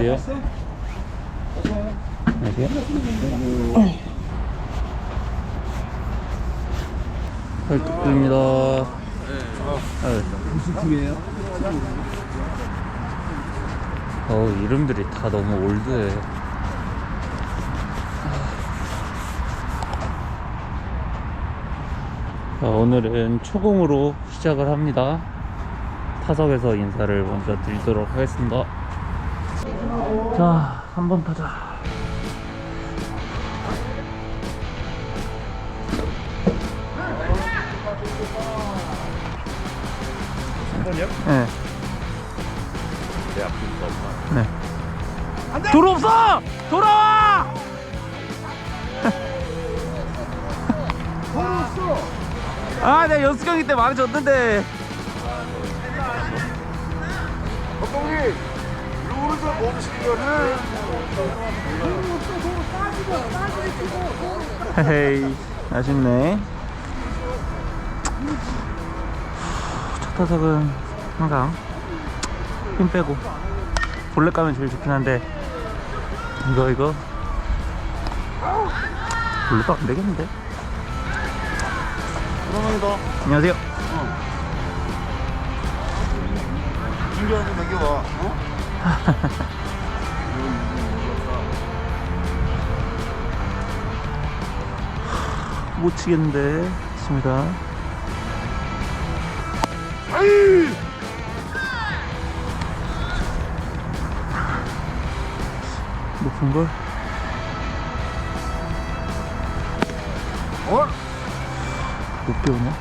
안녕하세요. 안녕하세요. 헐뚝입니다. 무슨 팀이에요? 어 이름들이 다 너무 올드해. 자, 오늘은 초공으로 시작을 합니다. 타석에서 인사를 먼저 드리도록 하겠습니다. 자, 한번 타자. 네. 내 앞에 없나? 네. 돌 없어! 돌아와! 아, 내가 연습 경기 때 말해줬는데. 헤이, 아쉽네. 첫 타석은 항상 힘 빼고 볼넷 가면 제일 좋긴 한데 이거 이거 볼넷도 안 되겠는데? 감사합니다 안녕하세요. 준비하고 넘겨와 어? 못 치겠는데 있습니다. 높은 걸? 어? 높게 오냐?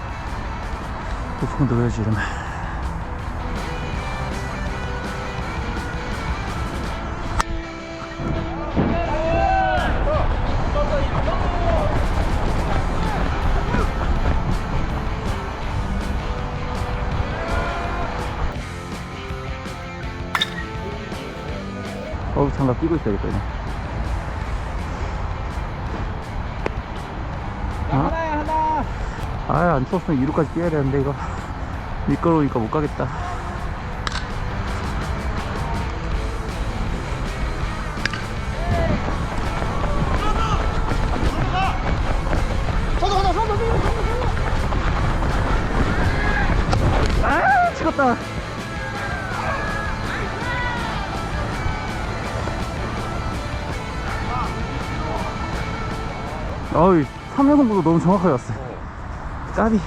높은 거 넣어야지 이러면. 어우 장갑 끼고 있어야겠다. 하나야? 하나 아안 추웠으면 2루까지 뛰어야 되는데 이거. 미끄러우니까 못 가겠다 어이 3연승부도 너무 정확하게 왔어 까비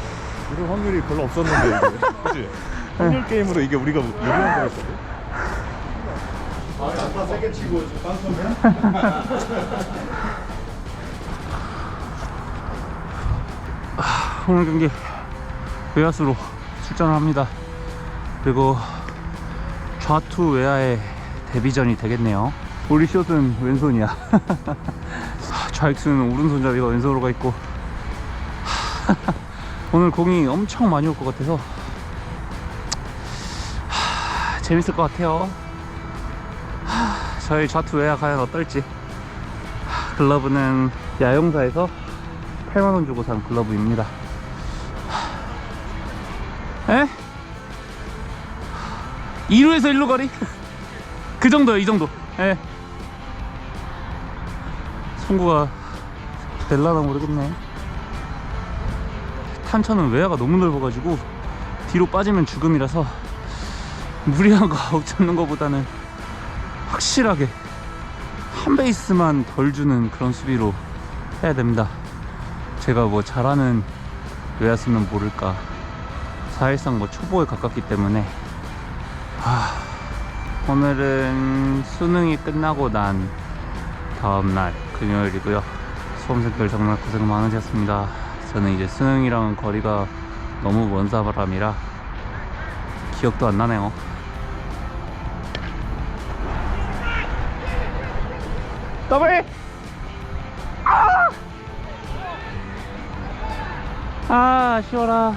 이럴 확률이 별로 없었는데 이게 그치? 확률 게임으로 이게 우리가 유리한 거였거든 아 장타 세게 치고 지금 빵점이야? 오늘 경기 외야수로 출전을 합니다. 그리고 좌투 외야의 데뷔전이 되겠네요. 우리 숏은 왼손이야. 좌익수는 오른손잡이가 왼손으로 가 있고 오늘 공이 엄청 많이 올 것 같아서 재밌을 것 같아요. 저희 좌투 외야 과연 어떨지 글러브는 야영사에서 8만원 주고 산 글러브입니다. 에? 2루에서 1루 거리? 그 정도요, 이 정도. 예. 송구가 될라나 모르겠네. 탄천은 외야가 너무 넓어가지고 뒤로 빠지면 죽음이라서 무리한 거 아웃 잡는 것보다는 확실하게 한 베이스만 덜 주는 그런 수비로 해야 됩니다. 제가 뭐 잘하는 외야수는 모를까 사실상 뭐 초보에 가깝기 때문에 하, 오늘은 수능이 끝나고 난 다음날 금요일이고요 수험생들 정말 고생 많으셨습니다. 저는 이제 수능이랑 거리가 너무 먼 사람이라 기억도 안 나네요. 더블! 아! 아쉬워라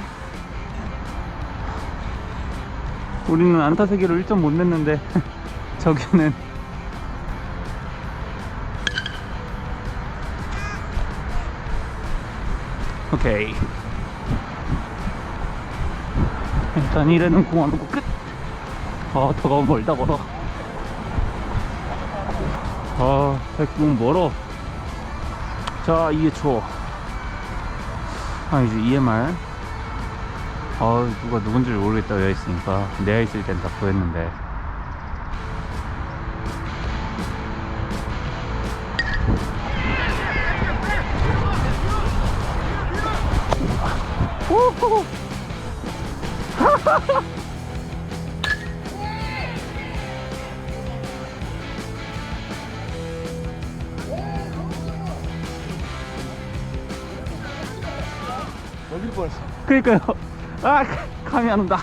우리는 안타 세개로 1점 못 냈는데 저기는 오케이 일단 1회는 공안 놓고 끝 아, 더가 멀다 걸어 아, 백궁 멀어. 자, 2초. 아, 이제 EMR. 아, 누가 누군지를 모르겠다, 여기 있으니까. 내가 있을 땐 다 보였는데. 뻔했어. 그니까요. 아, 감이 안 온다.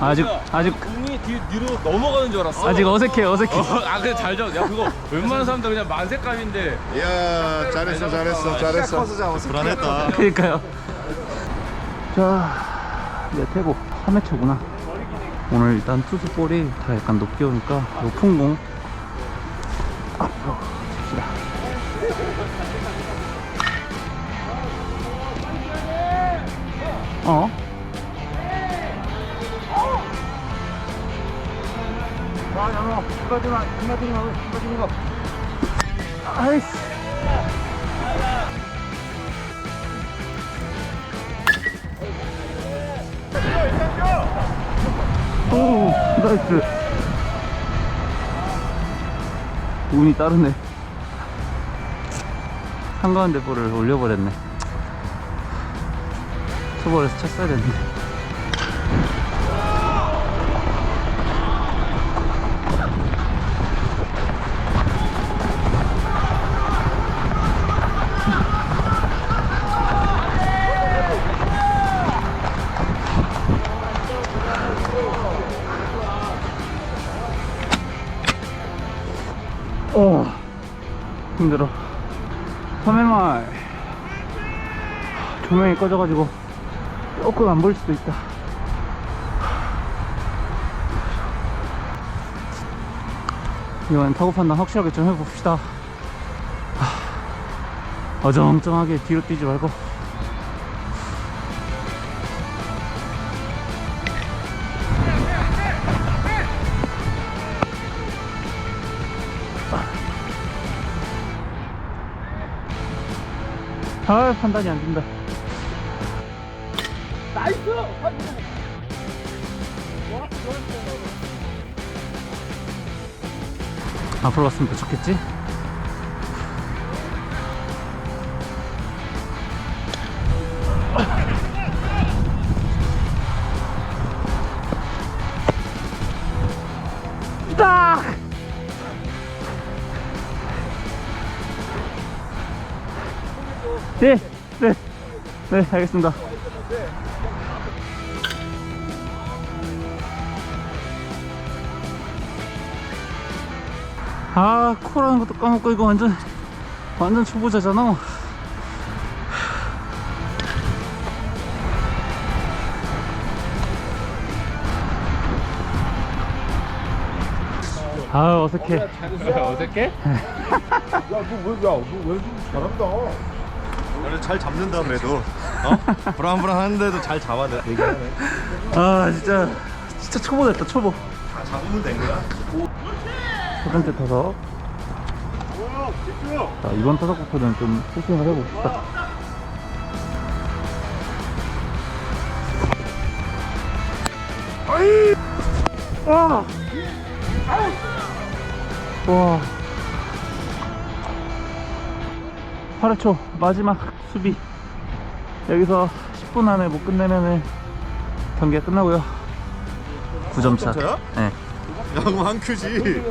아직, 아직, 공이 뒤, 뒤로 넘어가는 줄 알았어. 아직 어색해, 어색해. 어, 아 그래 잘 잡. 야 그거 웬만한 사람들 그냥 만색감인데. 이야, 잘했어, 잘했어, 잘했어. 불안했다. 그니까요. 자, 네, 태고 3회초구나. 오늘 일단 투수 볼이 다 약간 높게 오니까 높은 공 앞으로 칩시다. 어? 아, 양호. 끝까지만, 끝까지만, 끝까지만. 아이씨. 오, 나이스. 운이 따르네. 한가운데 볼을 올려버렸네. 투볼에서 쳤어야 됐는 힘들어. 3회말. 조명이 꺼져가지고 조금 안 보일 수도 있다. 이번엔 타고 판단 확실하게 좀 해봅시다. 하, 어정쩡하게 뒤로 뛰지 말고. 아, 판단이 안 된다. 앞으로 갔으면 더 좋겠지? 딱! 네, 네, 네, 알겠습니다. 아, 코라는 것도 까먹고 이거 완전 완전 초보자잖아. 아, 어색해. 어색해? 너는 잘 잡는다 그래도. 어? 불안불안한데도 잘 잡아내. 얘기하네. 아, 진짜 진짜 초보 됐다, 초보. 다 잡으면 된 거야? 첫 번째 타석. 자, 이번 타석부터는 좀 세팅을 해봅시다. 아이! 와! 와. 8회 초 마지막 수비. 여기서 10분 안에 못 끝내면은 경기가 끝나고요. 9점 차. 네. 야, 그럼 한 큐지.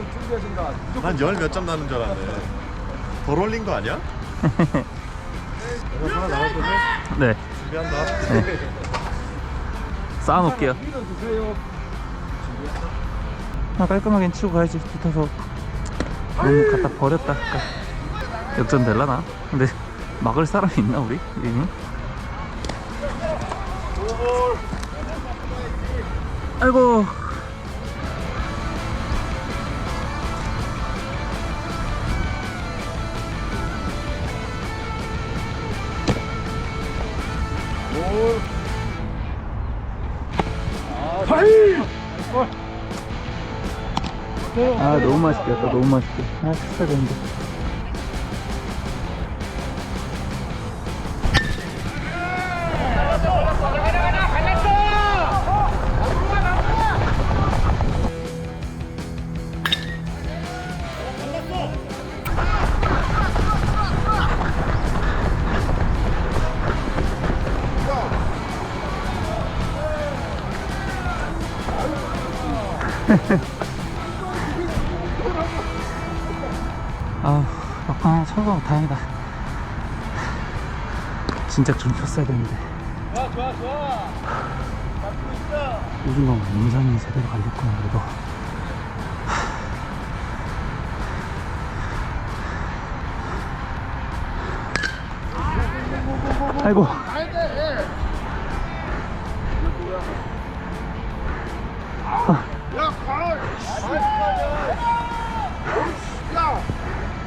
한열몇 점 나는 줄 알았네. 덜 올린 거 아니야? 그래서 하나 나올 건데 네. 준비한다. 쌓아놓을게요. 아, 깔끔하게 치고 가야지. 뒤타서 너무 갖다 버렸다. 아까. 역전 될라나? 근데 막을 사람이 있나 우리? 이미? 아이고. 아 너무 맛있겠다 너무 맛있게 아 식사야 되 진짜 좀 쳤어야 되는데. 좋아 좋아 좋아 요즘 뭐 임산이 제대로 갈렸구나 그래도. 아이고. 야,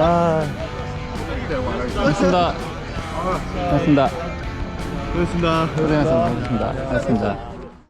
아 고맙습니다. 고맙습니다. 그렇습니다. 고생하셨습니다. 고맙습니다. 고맙습니다